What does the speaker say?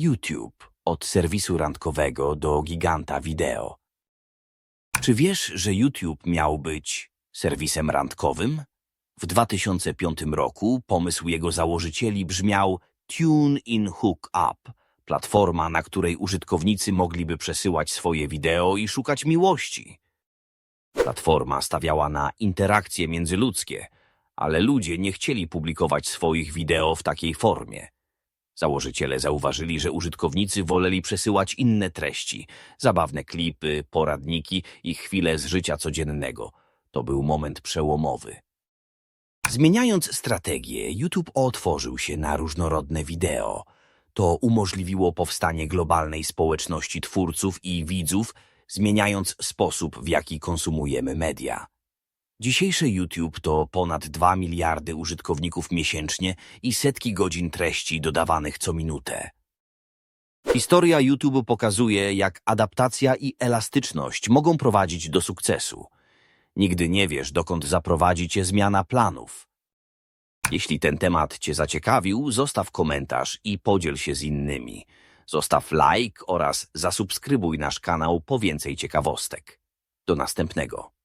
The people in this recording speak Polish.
YouTube od serwisu randkowego do giganta wideo. Czy wiesz, że YouTube miał być serwisem randkowym? W 2005 roku pomysł jego założycieli brzmiał Tune in Hook Up, platforma, na której użytkownicy mogliby przesyłać swoje wideo i szukać miłości. Platforma stawiała na interakcje międzyludzkie, ale ludzie nie chcieli publikować swoich wideo w takiej formie. Założyciele zauważyli, że użytkownicy woleli przesyłać inne treści, zabawne klipy, poradniki i chwile z życia codziennego. To był moment przełomowy. Zmieniając strategię, YouTube otworzył się na różnorodne wideo. To umożliwiło powstanie globalnej społeczności twórców i widzów, zmieniając sposób, w jaki konsumujemy media. Dzisiejsze YouTube to ponad 2 miliardy użytkowników miesięcznie i setki godzin treści dodawanych co minutę. Historia YouTube pokazuje, jak adaptacja i elastyczność mogą prowadzić do sukcesu. Nigdy nie wiesz, dokąd zaprowadzi cię zmiana planów. Jeśli ten temat cię zaciekawił, zostaw komentarz i podziel się z innymi. Zostaw like oraz zasubskrybuj nasz kanał po więcej ciekawostek. Do następnego.